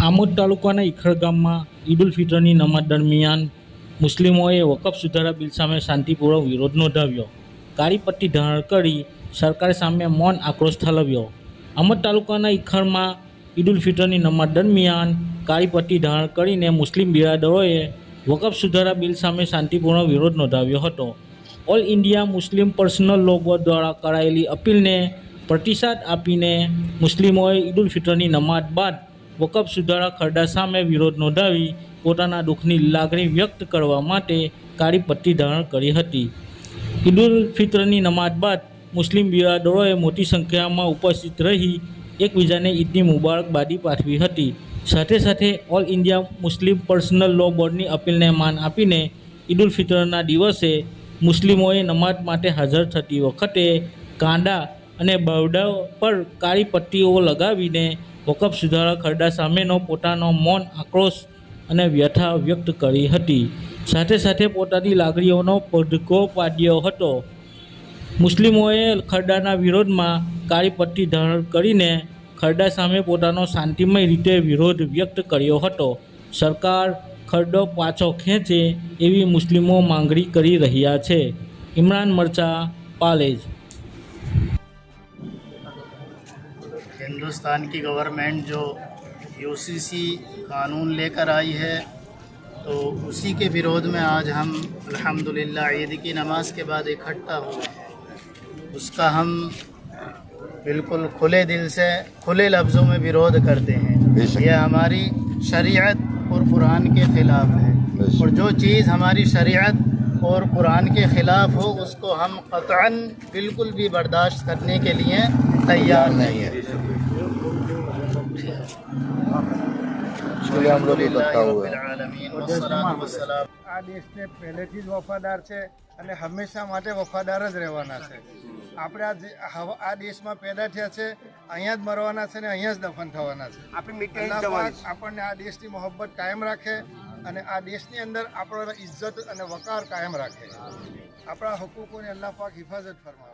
આમોદ તાલુકાના ઇખળ ગામમાં ઈદ ઉલ ફિત્રની નમાઝ દરમિયાન મુસ્લિમોએ વકફ સુધારા બિલ સામે શાંતિપૂર્વક વિરોધ નોંધાવ્યો. કાળી પટ્ટી ધારણ કરી સરકાર સામે મૌન આક્રોશ ઠાલવ્યો. આમોદ તાલુકાના ઇખળમાં ઈદ ઉલ ફિત્રની નમાઝ દરમિયાન કાળી પટ્ટી ધારણ કરીને મુસ્લિમ બિરાદરોએ વકફ સુધારા બિલ સામે શાંતિપૂર્ણ વિરોધ નોંધાવ્યો હતો. ઓલ ઇન્ડિયા મુસ્લિમ પર્સનલ લોકો દ્વારા કરાયેલી અપીલને પ્રતિસાદ આપીને મુસ્લિમોએ ઈદ ઉલ ફિત્રની નમાઝ બાદ વકફ સુધારા ખરડા સામે વિરોધ નોંધાવી પોતાના દુઃખની લાગણી વ્યક્ત કરવા માટે કાળી પટ્ટી ધારણ કરી હતી. ઈદ ઉલ ફિત્રની નમાજ બાદ મુસ્લિમ બિરાદરોએ મોટી સંખ્યામાં ઉપસ્થિત રહી એકબીજાને ઈદની મુબારકબાદી પાઠવી હતી. સાથે સાથે all India Muslim personal law બોર્ડની અપીલને માન આપીને ઈદ ઉલ ફિત્રના દિવસે મુસ્લિમોએ નમાજ માટે હાજર થતી વખતે કાંડા અને બરડા પર કાળી પટ્ટીઓ લગાવીને વકફ સુધારા ખરડા સામેનો પોતાનો મૌન આક્રોશ અને વ્યથા વ્યક્ત કરી હતી. સાથે સાથે પોતાની લાગણીઓનો પડઘો પાડ્યો હતો. મુસ્લિમોએ ખરડાના વિરોધમાં કાળી પટ્ટી ધારણ કરીને ખરડા સામે પોતાનો શાંતિમય રીતે વિરોધ વ્યક્ત કર્યો હતો. સરકાર ખરડો પાછો ખેંચે એવી મુસ્લિમો માંગણી કરી રહ્યા છે. ઇમરાન મરચા, પાલેજ. हिंदुस्तान की गवर्नमेंट जो यूसीसी कानून लेकर आई है तो उसी के विरोध में आज हम अल्हम्दुलिल्लाह ईद की नमाज़ के बाद इकट्ठा हुए हैं। उसका हम बिल्कुल खुले दिल से खुले लफ्ज़ों में विरोध करते हैं। यह हमारी शरीयत और कुरान के ख़िलाफ़ है। और जो चीज़ हमारी शरीयत और कुरान के ख़िलाफ़ हो उसको हम कतअन बिल्कुल भी बर्दाश्त करने के लिए तैयार नहीं है इसके लिए हम लोग इकट्ठा हुए हैं आलमीन वस्सलातु वस्सलाम આ દેશને પહેલેથી જ વફાદાર છે અને હંમેશા માટે વફાદાર જ રહેવાના છે આપણે આ જે- હવ- આ દેશમાં પેદા થયા છે અહીંયા જ મરવાના છે ને અહીંયા જ દફન થવાના છે અલ્લાહ પાક આપણને આ દેશની મોહબ્બત કાયમ રાખે અને આ દેશની અંદર આપણો ઇજ્જત અને વકાર કાયમ રાખે આપણા હકૂકોની અલ્લાહ પાક હિફાજત ફરમાવે